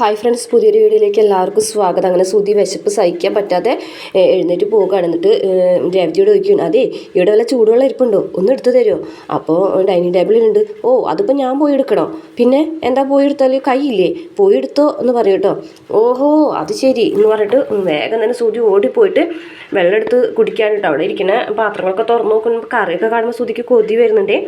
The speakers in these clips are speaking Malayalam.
ഹായ് ഫ്രണ്ട്സ് പുതിയൊരു വീഡിയോയിലേക്ക് എല്ലാവർക്കും സ്വാഗതം. അങ്ങനെ സുതി വിശപ്പ് സഹിക്കാൻ പറ്റാതെ എഴുന്നേറ്റ് പോവുകയാണ്. എന്നിട്ട് രവതിയോട് രേവതിയോട് ചോദിക്കും അതെ ഇവിടെ വല്ല ചൂടുവെള്ളം ഇരിപ്പുണ്ടോ? ഒന്ന് എടുത്തു തരുമോ? അപ്പോൾ ഡൈനിങ് ടേബിളിലുണ്ട്. ഓ അതിപ്പോൾ ഞാൻ പോയി എടുക്കണോ? പിന്നെ എന്താ പോയി എടുത്താൽ കൈയില്ലേ? പോയി എടുത്തോ എന്ന് പറയും കേട്ടോ. ഓഹോ അത് ശരി. എന്ന് പറഞ്ഞിട്ട് വേഗം തന്നെ സുതി ഓടിപ്പോയിട്ട് വെള്ളം എടുത്ത് കുടിക്കാനിട്ട് അവിടെ ഇരിക്കുന്ന പാത്രങ്ങളൊക്കെ തുറന്നു നോക്കുമ്പോൾ കറിയൊക്കെ കാണുമ്പോൾ സുതിക്ക് കൊതി വരുന്നുണ്ടേ.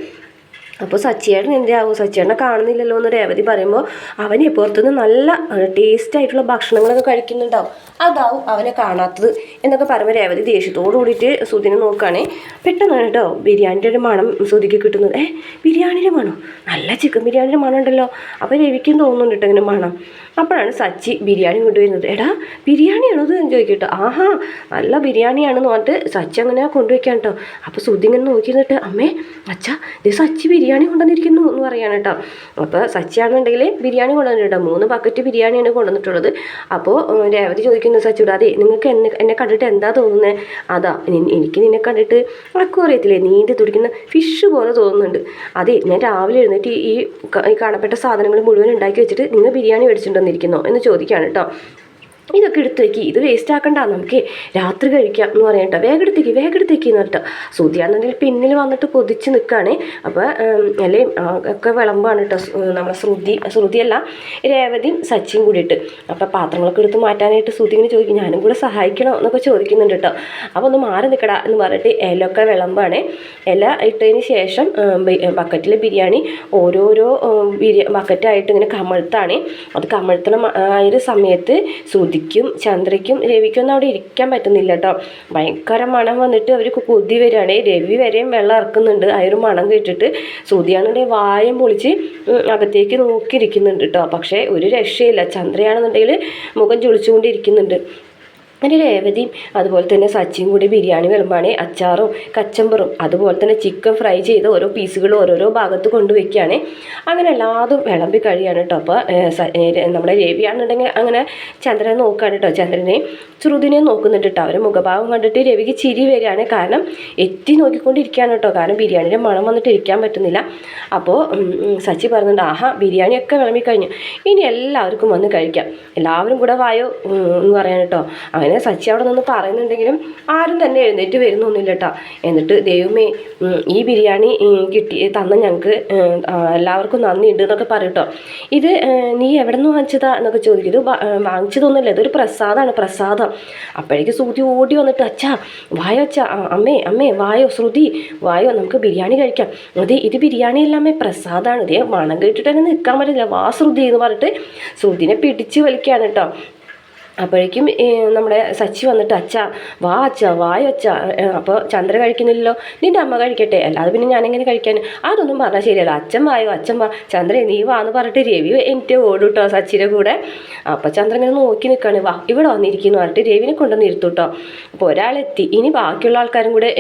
അപ്പോൾ സച്ചിയേട്ടൻ എന്താവും സച്ചിയേട്ടനെ കാണുന്നില്ലല്ലോ എന്ന് രേവതി പറയുമ്പോൾ അവന് പുറത്തുനിന്ന് നല്ല ടേസ്റ്റ് ആയിട്ടുള്ള ഭക്ഷണങ്ങളൊക്കെ കഴിക്കുന്നുണ്ടാവും. അതാവും അവനെ കാണാത്തത് എന്നൊക്കെ പറയുമ്പോൾ രേവതി ദേഷ്യത്തോട് കൂടിയിട്ട് സുധിനെ നോക്കുകയാണേ. പെട്ടെന്ന് കേട്ടോ ബിരിയാണിന്റെ ഒരു മണം സുധിക്ക് കിട്ടുന്നത്. ഏ ബിരിയാണിയുടെ മണം? നല്ല ചിക്കൻ ബിരിയാണിയുടെ മണം ഉണ്ടല്ലോ. അപ്പോൾ രവിക്കും തോന്നുന്നുണ്ട് കേട്ടോ ഇങ്ങനെ മണം. അപ്പോഴാണ് സച്ചി ബിരിയാണി കൊണ്ടുവരുന്നത്. എടാ ബിരിയാണിയാണോ എന്ന് ചോദിക്കട്ടോ. ആഹാ നല്ല ബിരിയാണിയാണെന്ന് പറഞ്ഞിട്ട് സച്ചി അങ്ങനെ കൊണ്ടുവയ്ക്കാൻ കേട്ടോ. അപ്പോൾ സുധി ഇങ്ങനെ നോക്കിയിരുന്നിട്ട് അമ്മേ അച്ഛാ ഇത് സച്ചി ബിരിയാണി കൊണ്ടുവന്നിരിക്കുന്നു എന്ന് പറയാണ് കേട്ടോ. അപ്പോൾ സച്ചിയാണെന്നുണ്ടെങ്കിൽ ബിരിയാണി കൊണ്ടുവന്നിട്ടോ മൂന്ന് ബക്കറ്റ് ബിരിയാണിയാണ് കൊണ്ടുവന്നിട്ടുള്ളത്. അപ്പോൾ രേവതി ചോദിക്കുന്നു സച്ചിയോട് അതെ നിങ്ങൾക്ക് എന്നെ എന്നെ കണ്ടിട്ട് എന്താ തോന്നുന്നത് അതാ എനിക്ക് നിന്നെ കണ്ടിട്ട് അക്കും അറിയത്തില്ലേ നീന്തി തുടിക്കുന്ന ഫിഷ് പോലെ തോന്നുന്നുണ്ട്. അതെ ഞാൻ രാവിലെ എഴുന്നേറ്റ് ഈ കാണപ്പെട്ട സാധനങ്ങൾ മുഴുവൻ ഉണ്ടാക്കി വെച്ചിട്ട് നിങ്ങൾ ബിരിയാണി മേടിച്ചിട്ടുണ്ടെന്നിരിക്കുന്നോ എന്ന് ചോദിക്കുകയാണ് കേട്ടോ. ഇതൊക്കെ എടുത്ത് വെക്കി. ഇത് വേസ്റ്റ് ആക്കണ്ട. നമുക്ക് രാത്രി കഴിക്കാം എന്ന് പറയട്ടോ. വേഗം എടുത്തേക്ക് വേഗം എടുത്തേക്ക് എന്ന് പറഞ്ഞിട്ടോ. സുതിയാണെന്നുണ്ടെങ്കിൽ പിന്നിൽ വന്നിട്ട് കൊതിച്ച് നിൽക്കുകയാണ് അപ്പോൾ അല്ലേ ഒക്കെ വിളമ്പാണ് കേട്ടോ നമ്മുടെ ശ്രുതി ശ്രുതിയല്ല രേവതിയും സച്ചിയും കൂടിയിട്ട്. അപ്പോൾ പാത്രങ്ങളൊക്കെ എടുത്ത് മാറ്റാനായിട്ട് ശ്രുതി ഇങ്ങനെ ചോദിക്കും. ഞാനും കൂടെ സഹായിക്കണോ എന്നൊക്കെ ചോദിക്കുന്നുണ്ട് കേട്ടോ അപ്പോൾ ഒന്ന് മാറി നിൽക്കട എന്ന് പറഞ്ഞിട്ട് ഇലയൊക്കെ വിളമ്പാണ്. ഇല ഇട്ടതിന് ശേഷം ബക്കറ്റിലെ ബിരിയാണി ഓരോരോ ബിരിയാ ബക്കറ്റായിട്ട് ഇങ്ങനെ കമഴ്ത്താണ്. അത് കമഴ്ത്തണം ആ ഒരു സമയത്ത് ശ്രുതിക്കും ചന്ദ്രയ്ക്കും രവിക്കും ഒന്നും അവിടെ ഇരിക്കാൻ പറ്റുന്നില്ല കേട്ടോ ഭയങ്കര മണം വന്നിട്ട് അവർ കൊതി വരികയാണ് രവി വരെയും വെള്ളം ഇറക്കുന്നുണ്ട്. ആ മണം കേട്ടിട്ട് ശ്രുതിയാണെന്നുണ്ടെങ്കിൽ വായം പൊളിച്ച് അകത്തേക്ക് നോക്കിയിരിക്കുന്നുണ്ട് കേട്ടോ പക്ഷേ ഒരു രക്ഷയില്ല. ചന്ദ്രയാണെന്നുണ്ടെങ്കിൽ മുഖം ചുളിച്ചുകൊണ്ടിരിക്കുന്നുണ്ട്. അങ്ങനെ രേവതിയും അതുപോലെ തന്നെ സച്ചിയും കൂടി ബിരിയാണി വിളമ്പാണ്. അച്ചാറും കച്ചമ്പറും അതുപോലെ തന്നെ ചിക്കൻ ഫ്രൈ ചെയ്ത് ഓരോ പീസുകൾ ഓരോരോ ഭാഗത്ത് കൊണ്ടുവയ്ക്കുകയാണ്. അങ്ങനെ എല്ലാതും വിളമ്പി കഴിയാണ് കേട്ടോ. അപ്പോൾ നമ്മുടെ രവിയാണെന്നുണ്ടെങ്കിൽ അങ്ങനെ ചന്ദ്രനെ നോക്കുകയാണ് കേട്ടോ. ചന്ദ്രനെ ശ്രുതിനെ നോക്കുന്നുണ്ട് കേട്ടോ. അവരെ മുഖഭാവം കണ്ടിട്ട് രവിക്ക് ചിരി വരികയാണ്. കാരണം എത്തി നോക്കിക്കൊണ്ടിരിക്കുകയാണ് കേട്ടോ. കാരണം ബിരിയാണിയുടെ മണം വന്നിട്ട് ഇരിക്കാൻ പറ്റുന്നില്ല. അപ്പോൾ സച്ചി പറഞ്ഞിട്ടുണ്ട് ആഹാ ബിരിയാണിയൊക്കെ വിളമ്പി കഴിഞ്ഞു. ഇനി എല്ലാവർക്കും വന്ന് കഴിക്കാം. എല്ലാവരും കൂടെ വായോ എന്ന് പറയാൻ കേട്ടോ. സച്ചി അവിടെ നിന്ന് പറയുന്നുണ്ടെങ്കിലും ആരും തന്നെ എഴുന്നേറ്റ് വരുന്നൊന്നുമില്ല കേട്ടോ എന്നിട്ട് ദൈവമേ ഈ ബിരിയാണി കിട്ടി തന്ന ഞങ്ങൾക്ക് എല്ലാവർക്കും നന്ദിയുണ്ട് എന്നൊക്കെ പറയട്ടോ ഇത് നീ എവിടെ നിന്ന് വാങ്ങിച്ചതാ എന്നൊക്കെ ചോദിക്കും. ഇത് വാങ്ങിച്ചതൊന്നുമില്ല ഇതൊരു പ്രസാദമാണ് പ്രസാദം. അപ്പോഴേക്ക് ശ്രുതി ഓടി വന്നിട്ട് അച്ഛാ വായോ അച്ഛാ അമ്മേ അമ്മേ വായോ ശ്രുതി വായോ നമുക്ക് ബിരിയാണി കഴിക്കാം. അതെ ഇത് ബിരിയാണി അല്ലാമേ പ്രസാദമാണ് ഇതേ മണം കേട്ടിട്ട് തന്നെ നിൽക്കാൻ പറ്റില്ല വാ ശ്രുതി എന്ന് പറഞ്ഞിട്ട് ശ്രുതിനെ പിടിച്ച് വലിക്കുകയാണ് കേട്ടോ അപ്പോഴേക്കും നമ്മുടെ സച്ചി വന്നിട്ട് അച്ഛ വാ അച്ഛ വായ അച്ഛ അപ്പോൾ ചന്ദ്ര കഴിക്കുന്നില്ലല്ലോ. നിന്റെ അമ്മ കഴിക്കട്ടെ. അല്ലാതെ പിന്നെ ഞാനെങ്ങനെ കഴിക്കാൻ? അതൊന്നും പറഞ്ഞാൽ ശരിയല്ല. അച്ഛൻ വായോ അച്ഛൻ വാ. ചന്ദ്ര നീ വാ എന്ന് പറഞ്ഞിട്ട് രവി എന്റെ ഓടും കേട്ടോ സച്ചിയുടെ കൂടെ. അപ്പോൾ ചന്ദ്രൻ ഇങ്ങനെ നോക്കി നിൽക്കുകയാണ് വാ ഇവിടെ വന്നിരിക്കുന്നു. പറഞ്ഞിട്ട് രവിനെ കൊണ്ടുവന്ന് ഇരുത്തു കേട്ടോ അപ്പോൾ ഒരാളെത്തി. ഇനി ബാക്കിയുള്ള ആൾക്കാരും കൂടെ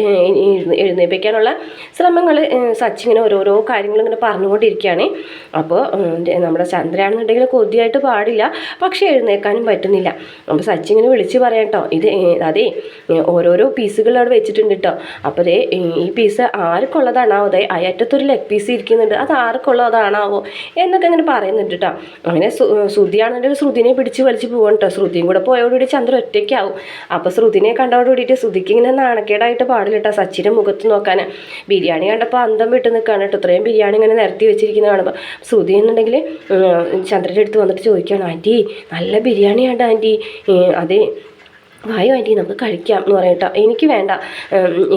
എഴുന്നേൽപ്പിക്കാനുള്ള ശ്രമങ്ങൾ സച്ചി ഇങ്ങനെ ഓരോരോ കാര്യങ്ങൾ ഇങ്ങനെ പറഞ്ഞുകൊണ്ടിരിക്കുകയാണ്. അപ്പോൾ നമ്മുടെ ചന്ദ്രയാണെന്നുണ്ടെങ്കിൽ കൊതിയായിട്ട് പാടില്ല. പക്ഷേ എഴുന്നേൽക്കാനും പറ്റുന്നില്ല. അപ്പോൾ സച്ചി ഇങ്ങനെ വിളിച്ച് പറയാം കേട്ടോ ഇത് അതേ ഓരോരോ പീസുകൾ അവിടെ വെച്ചിട്ടുണ്ട് കേട്ടോ അപ്പോൾ ദേ ഈ പീസ് ആർക്കുള്ളതാണാവോ? അതെ അയറ്റത്തൊരു ലെഗ് പീസ് ഇരിക്കുന്നുണ്ട് അത് ആർക്കുള്ളതാണാവോ? എന്നൊക്കെ അങ്ങനെ പറയുന്നുണ്ട് കേട്ടോ അങ്ങനെ ശ്രുതിയാണെന്നുണ്ടെങ്കിൽ ശ്രുതിനെ പിടിച്ച് വലിച്ച് പോകണം കേട്ടോ ശ്രുതിയും കൂടെ പോയോടുകൂടി ചന്ദ്രൻ ഒറ്റയ്ക്കാവും. അപ്പോൾ ശ്രുതിനെ കണ്ടോട് കൂടിയിട്ട് ശ്രുതിക്ക് ഇങ്ങനെ നാണക്കേടായിട്ട് പാടില്ല കേട്ടോ സച്ചിന്റെ മുഖത്ത് നോക്കാൻ ബിരിയാണി കണ്ടപ്പോൾ അന്തം വിട്ട് നിൽക്കുകയാണ് കേട്ടോ ഇത്രയും ബിരിയാണി ഇങ്ങനെ നിരത്തി വെച്ചിരിക്കുന്ന കാണുമ്പോൾ ശ്രുതി എന്നുണ്ടെങ്കിൽ ചന്ദ്രന്റെ അടുത്ത് വന്നിട്ട് ചോദിക്കുകയാണ് ആന്റി നല്ല ബിരിയാണിയാണ് ആന്റി അതെ വായോ നമുക്ക് കഴിക്കാം എന്ന് പറയട്ടോ എനിക്ക് വേണ്ട.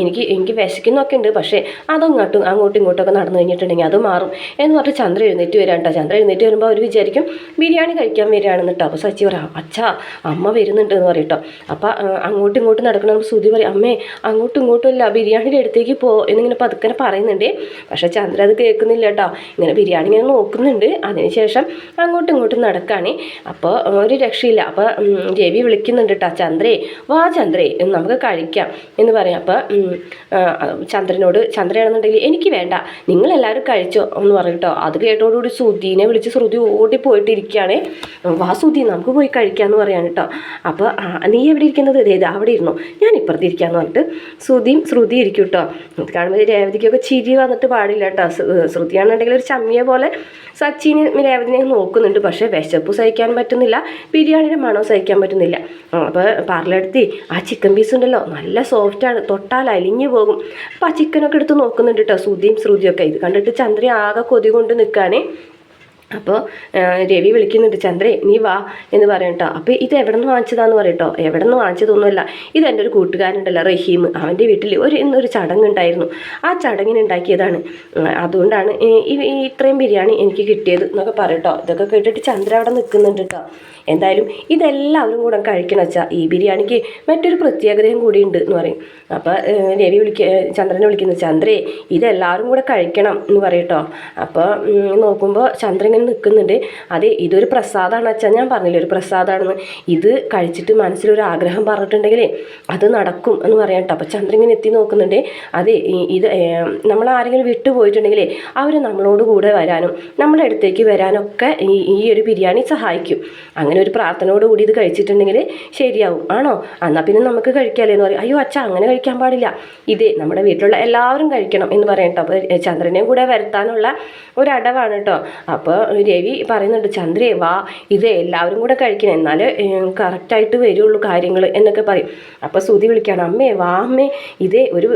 എനിക്ക് എനിക്ക് വിശക്കുന്നൊക്കെ ഉണ്ട് പക്ഷേ അതങ്ങോട്ടും അങ്ങോട്ടും ഇങ്ങോട്ടൊക്കെ നടന്നു കഴിഞ്ഞിട്ടുണ്ടെങ്കിൽ അത് മാറും എന്ന് പറഞ്ഞിട്ട് ചന്ദ്ര എഴുന്നേറ്റ് വരാം കേട്ടോ. ചന്ദ്ര എഴുന്നേറ്റ് വരുമ്പോൾ അവർ വിചാരിക്കും ബിരിയാണി കഴിക്കാൻ വരികയാണെന്ന് കേട്ടോ. അപ്പോൾ സച്ചി പറയാം അച്ഛാ അമ്മ വരുന്നുണ്ട് എന്ന് പറയട്ടോ അപ്പോൾ അങ്ങോട്ടും ഇങ്ങോട്ടും നടക്കണം സുതി പറയും അമ്മേ അങ്ങോട്ടും ഇങ്ങോട്ടും ഇല്ല ബിരിയാണിയുടെ അടുത്തേക്ക് പോ എന്നിങ്ങനെ പതുക്കനെ പറയുന്നുണ്ട്. പക്ഷേ ചന്ദ്ര അത് കേൾക്കുന്നില്ല കേട്ടോ. ഇങ്ങനെ ബിരിയാണി ഇങ്ങനെ നോക്കുന്നുണ്ട്. അതിനുശേഷം അങ്ങോട്ടും ഇങ്ങോട്ടും നടക്കുകയാണ് അപ്പോൾ ഒരു രക്ഷയില്ല. അപ്പോൾ രവി വിളിക്കുന്നുണ്ട് കേട്ടോ ചന്ദ്രേ അതെ വാ ചന്ദ്രേ നമുക്ക് കഴിക്കാം എന്ന് പറയാം. അപ്പോൾ ചന്ദ്രനോട് ചന്ദ്രയാണെന്നുണ്ടെങ്കിൽ എനിക്ക് വേണ്ട നിങ്ങളെല്ലാവരും കഴിച്ചോ എന്ന് പറഞ്ഞിട്ടോ അത് കേട്ടോടുകൂടി ശ്രുതിനെ വിളിച്ച് ശ്രുതി ഓടിപ്പോയിട്ടിരിക്കുകയാണേ വാ ശ്രുതി നമുക്ക് പോയി കഴിക്കാമെന്ന് പറയാൻ കേട്ടോ. അപ്പോൾ നീ എവിടെ ഇരിക്കുന്നത്? ഇതേ ദാ അവിടെ ഇരുന്നു. ഞാൻ ഇപ്പുറത്ത് ഇരിക്കാമെന്ന് പറഞ്ഞിട്ട് ശ്രുതിയും ശ്രുതി ഇരിക്കും കേട്ടോ. ഇത് കാണുമ്പോൾ രേവതിക്കൊക്കെ ചിരി വന്നിട്ട് പാടില്ല കേട്ടോ. ശ്രുതിയാണെന്നുണ്ടെങ്കിൽ ഒരു ചമ്മിയെ പോലെ സച്ചിന് രേവതിനെ നോക്കുന്നുണ്ട്. പക്ഷേ വിശപ്പ് സഹിക്കാൻ പറ്റുന്നില്ല ബിരിയാണിയുടെ മണം സഹിക്കാൻ പറ്റുന്നില്ല. അപ്പോൾ പാർലെടുത്തി ആ ചിക്കൻ പീസ് ഉണ്ടല്ലോ നല്ല സോഫ്റ്റാണ് തൊട്ടാൽ അലിഞ്ഞു പോകും. അപ്പോൾ ആ ചിക്കനൊക്കെ എടുത്ത് നോക്കുന്നുണ്ട് കേട്ടോ ശ്രുതിയും ശ്രുതിയൊക്കെ ഇത് കണ്ടിട്ട് ചന്ദ്രൻ ആകെ കൊതി കൊണ്ട് നിൽക്കുകയാണേ അപ്പോൾ രവി വിളിക്കുന്നുണ്ട് ചന്ദ്രേ നീ വാ എന്ന് പറയും കേട്ടോ. അപ്പോൾ ഇത് എവിടെ നിന്ന് വാങ്ങിച്ചതാന്ന് പറയും കേട്ടോ. എവിടെ നിന്ന് വാങ്ങിച്ചതൊന്നുമല്ല. ഇത് എന്റെ ഒരു കൂട്ടുകാരനുണ്ടല്ലോ റഹീം. അവന്റെ വീട്ടിൽ ഒരു ഇന്നൊരു ചടങ്ങുണ്ടായിരുന്നു ആ ചടങ്ങിന് ഉണ്ടാക്കിയതാണ്. അതുകൊണ്ടാണ് ഈ ഇത്രയും ബിരിയാണി എനിക്ക് കിട്ടിയത് എന്നൊക്കെ പറയട്ടോ ഇതൊക്കെ കേട്ടിട്ട് ചന്ദ്ര അവിടെ നിൽക്കുന്നുണ്ട് കേട്ടോ. എന്തായാലും ഇതെല്ലാവരും കൂടെ കഴിക്കണം വെച്ചാൽ ഈ ബിരിയാണിക്ക് മറ്റൊരു പ്രത്യേകതയും കൂടി ഉണ്ട് എന്ന് പറയും. അപ്പോൾ രവി വിളിക്ക ചന്ദ്രനെ വിളിക്കുന്നു ചന്ദ്രേ ഇതെല്ലാവരും കൂടെ കഴിക്കണം എന്ന് പറയട്ടോ അപ്പോൾ നോക്കുമ്പോൾ ചന്ദ്രൻ ഇങ്ങനെ നിൽക്കുന്നുണ്ട്. അതെ ഇതൊരു പ്രസാദമാണ് അച്ഛാ ഞാൻ പറഞ്ഞില്ലേ ഒരു പ്രസാദമാണെന്ന് ഇത് കഴിച്ചിട്ട് മനസ്സിലൊരു ആഗ്രഹം പറഞ്ഞിട്ടുണ്ടെങ്കിലേ അത് നടക്കും എന്ന് പറയാം കേട്ടോ. അപ്പോൾ ചന്ദ്രൻ ഇങ്ങനെ എത്തി നോക്കുന്നുണ്ട്. അതെ ഇത് നമ്മൾ ആരെങ്കിലും വിട്ടു പോയിട്ടുണ്ടെങ്കിലേ അവർ നമ്മളോട് കൂടെ വരാനും നമ്മുടെ അടുത്തേക്ക് വരാനൊക്കെ ഈ ഈ ഒരു ബിരിയാണി സഹായിക്കും. അങ്ങനെ ഒരു പ്രാർത്ഥനയോട് കൂടി ഇത് കഴിച്ചിട്ടുണ്ടെങ്കിൽ ശരിയാവും. ആണോ? എന്നാൽ പിന്നെ നമുക്ക് കഴിക്കാമല്ലേ എന്ന് പറയും. അയ്യോ അച്ഛ അങ്ങനെ കഴിക്കാൻ പാടില്ല. ഇതേ നമ്മുടെ വീട്ടിലുള്ള എല്ലാവരും കഴിക്കണം എന്ന് പറയാം കേട്ടോ. അപ്പോൾ ചന്ദ്രനെയും കൂടെ വരുത്താനുള്ള ഒരു അടവാണ് കേട്ടോ. അപ്പോൾ രവി പറയുന്നുണ്ട് ചന്ദ്രേ വാ ഇത് എല്ലാവരും കൂടെ കഴിക്കണം എന്നാൽ കറക്റ്റായിട്ട് വരുള്ളൂ കാര്യങ്ങൾ എന്നൊക്കെ പറയും. അപ്പോൾ സുതി വിളിക്കുകയാണ് അമ്മേ വാ അമ്മേ ഇതേ ഒരു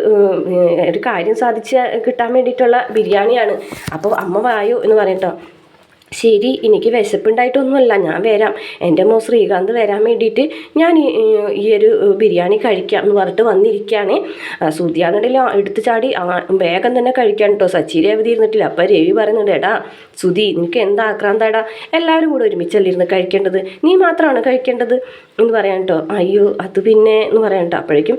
ഒരു കാര്യം സാധിച്ച കിട്ടാൻ വേണ്ടിയിട്ടുള്ള ബിരിയാണിയാണ്. അപ്പോൾ അമ്മ വായു എന്ന് പറയട്ടോ ശരി എനിക്ക് വിശപ്പുണ്ടായിട്ടൊന്നുമല്ല. ഞാൻ വരാം. എന്റെ മോ ശ്രീകാന്ത് വരാൻ വേണ്ടിയിട്ട് ഞാൻ ഈ ഒരു ബിരിയാണി കഴിക്കാം എന്ന് പറഞ്ഞിട്ട് വന്നിരിക്കുകയാണ്. സുതിയാണെങ്കിലും എടുത്തു ചാടി വേഗം തന്നെ കഴിക്കാൻ കേട്ടോ. സച്ചി രേവതി ഇരുന്നിട്ടില്ല. അപ്പം രവി പറയുന്നുണ്ട് എടാ സുധി നിനക്ക് എന്താ ആക്രാന്താടാ? എല്ലാവരും കൂടെ ഒരുമിച്ചല്ലേ ഇരുന്ന് കഴിക്കേണ്ടത്? നീ മാത്രമാണ് കഴിക്കേണ്ടത്? എന്ന് പറയാൻ കേട്ടോ. അയ്യോ അത് പിന്നെ എന്ന് പറയാൻ കേട്ടോ. അപ്പോഴേക്കും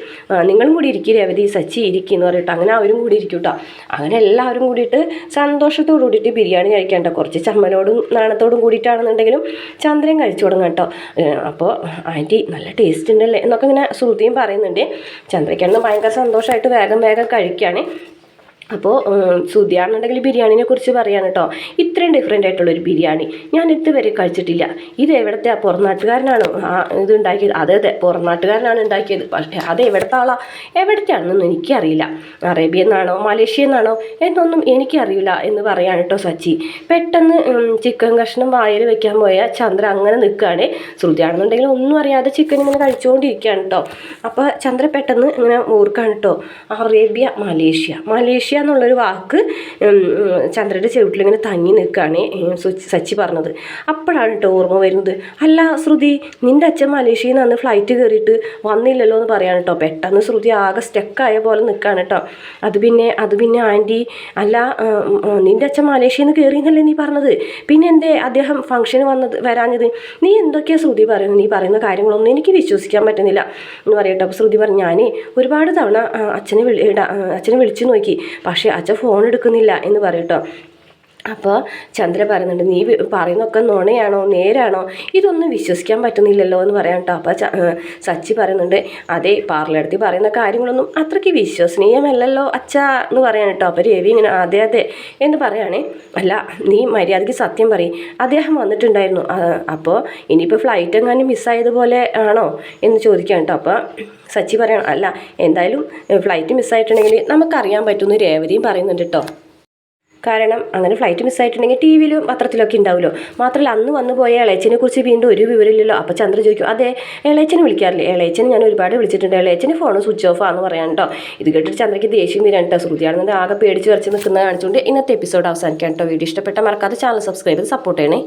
നിങ്ങളും കൂടി ഇരിക്കും രവതി സച്ചി ഇരിക്കും എന്ന് പറയട്ടോ അങ്ങനെ അവരും കൂടി ഇരിക്കും കേട്ടോ. അങ്ങനെ എല്ലാവരും കൂടിയിട്ട് സന്തോഷത്തോടു കൂടിയിട്ട് ബിരിയാണി കഴിക്കാൻ കേട്ടോ. കുറച്ച് ചമ്മനോ നാണത്തോടും നാണത്തോടും കൂടിയിട്ടാണെന്നുണ്ടെങ്കിലും ചന്ദ്രൻ കഴിച്ചു തുടങ്ങും കേട്ടോ. അപ്പോൾ ആന്റി നല്ല ടേസ്റ്റ് ഉണ്ടല്ലേ എന്നൊക്കെ ഇങ്ങനെ ശ്രുതിയും പറയുന്നുണ്ട്. ചന്ദ്രയ്ക്കാണെന്ന് ഭയങ്കര സന്തോഷമായിട്ട് വേഗം വേഗം കഴിക്കുകയാണ് അപ്പോൾ സുധിയാണെന്നുണ്ടെങ്കിൽ ബിരിയാണിനെ കുറിച്ച് പറയാൻ കേട്ടോ. ഇത്രയും ഡിഫറെന്റ് ആയിട്ടുള്ളൊരു ബിരിയാണി ഞാൻ ഇതുവരെ കഴിച്ചിട്ടില്ല. ഇത് എവിടത്തെ പുറനാട്ടുകാരനാണോ? ആ ഇത് ഉണ്ടാക്കിയത്? അതെ അതെ പുറനാട്ടുകാരനാണ് ഉണ്ടാക്കിയത്. പക്ഷേ അത് എവിടുത്തെ ആളാ? എവിടത്തെയാണെന്നൊന്നും എനിക്കറിയില്ല. അറേബ്യ എന്നാണോ മലേഷ്യ എന്നാണോ എന്നൊന്നും എനിക്കറിയില്ല എന്ന് പറയാണ് കേട്ടോ സച്ചി. പെട്ടെന്ന് ചിക്കൻ കഷ്ണം വായിൽ വെക്കാൻ പോയ ചന്ദ്ര അങ്ങനെ നിൽക്കുകയാണ്. ശ്രുതിയാണെന്നുണ്ടെങ്കിൽ ഒന്നും അറിയാതെ ചിക്കൻ ഇങ്ങനെ കഴിച്ചുകൊണ്ടിരിക്കുകയാണ് കേട്ടോ അപ്പോൾ ചന്ദ്ര പെട്ടെന്ന് ഇങ്ങനെ ഓർക്കാണ് കേട്ടോ അറേബ്യ മലേഷ്യ. മലേഷ്യ എന്നുള്ളൊരു വാക്ക് ചന്ദ്രയുടെ ചെവിട്ടിലിങ്ങനെ തങ്ങി നിൽക്കുകയാണ് സച്ചി പറഞ്ഞത്. അപ്പോഴാണ് കേട്ടോ ഓർമ്മ വരുന്നത്. അല്ല ശ്രുതി നിന്റെ അച്ഛൻ മലേഷ്യയിൽ നിന്ന് ഫ്ലൈറ്റ് കയറിയിട്ട് വന്നില്ലല്ലോ എന്ന് പറയാണ് കേട്ടോ പെട്ടെന്ന് ശ്രുതി ആകെ സ്റ്റക്കായ പോലെ നിൽക്കുകയാണ് കേട്ടോ അത് പിന്നെ അത് പിന്നെ ആന്റി അല്ല നിന്റെ അച്ഛൻ മലേഷ്യയിൽ നിന്ന് കയറി എന്നല്ലേ നീ പറഞ്ഞത്? പിന്നെ എന്തേ അദ്ദേഹം ഫംഗ്ഷന് വന്നത് വരാഞ്ഞത്? നീ എന്തൊക്കെയാണ് ശ്രുതി പറയുന്നത്? നീ പറയുന്ന കാര്യങ്ങളൊന്നും എനിക്ക് വിശ്വസിക്കാൻ പറ്റുന്നില്ല എന്ന് പറയട്ടോ. അപ്പോൾ ശ്രുതി പറഞ്ഞു ഞാൻ ഒരുപാട് തവണ അച്ഛനെ വിളി അച്ഛനെ വിളിച്ചു നോക്കി. പക്ഷേ അച്ഛൻ ഫോൺ എടുക്കുന്നില്ല എന്ന് പറയട്ടോ അപ്പോൾ ചന്ദ്ര പറയുന്നുണ്ട് നീ പറയുന്നൊക്കെ നുണയാണോ? നേരാണോ? ഇതൊന്നും വിശ്വസിക്കാൻ പറ്റുന്നില്ലല്ലോ എന്ന് പറയാം കേട്ടോ അപ്പോൾ സച്ചി പറയുന്നുണ്ട് അതെ പാർലടുത്ത് പറയുന്ന കാര്യങ്ങളൊന്നും അത്രയ്ക്ക് വിശ്വസനീയമല്ലല്ലോ അച്ഛ എന്ന് പറയാൻ കേട്ടോ അപ്പോൾ രവി ഇങ്ങനെ അതെ അതെ എന്ന് പറയുകയാണേ അല്ല നീ മര്യാദയ്ക്ക് സത്യം പറയും. അദ്ദേഹം വന്നിട്ടുണ്ടായിരുന്നു. അപ്പോൾ ഇനിയിപ്പോൾ ഫ്ലൈറ്റ് എങ്ങാനും മിസ്സായതുപോലെ ആണോ? എന്ന് ചോദിക്കാം കേട്ടോ അപ്പോൾ സച്ചി പറയണം അല്ല എന്തായാലും ഫ്ലൈറ്റ് മിസ്സായിട്ടുണ്ടെങ്കിൽ നമുക്കറിയാൻ പറ്റുമെന്ന് രേവതിയും പറയുന്നുണ്ട് കേട്ടോ കാരണം അങ്ങനെ ഫ്ലൈറ്റ് മിസ്സായിട്ടുണ്ടെങ്കിൽ ടി വിയിലും പത്രത്തിലൊക്കെ ഉണ്ടാവുമല്ലോ. മാത്രമല്ല അന്ന് വന്നു പോയ ഇളയച്ചനെ കുറിച്ച് വീണ്ടും ഒരു വിവരമില്ലല്ലോ. അപ്പോൾ ചന്ദ്ര ചോദിക്കും അതെ ഇളയച്ചനെ വിളിക്കാറില്ലേ? ഇളയച്ചനെ ഞാൻ ഒരുപാട് വിളിച്ചിട്ടുണ്ട്. ഇളയച്ചന് ഫോൺ സ്വിച്ച് ഓഫ് ആണെന്ന് പറയാൻ കേട്ടോ ഇത് കേട്ടിട്ട് ചന്ദ്രയ്ക്ക് ദേഷ്യം വരാൻ കേട്ടോ ശ്രുതിയാണെന്നുണ്ട് ആകെ പേടിച്ച് വരച്ച് നിൽക്കുന്നത് കാണിച്ചുകൊണ്ട് ഇന്നത്തെ എപ്പിസോഡ് അവസാനിക്കാൻ കേട്ടോ വീഡിയോ ഇഷ്ടപ്പെട്ട മറക്കാതെ ചാനൽ സബ്സ്ക്രൈബ് ചെയ്ത് സപ്പോർട്ട് ചെയ്യണേ.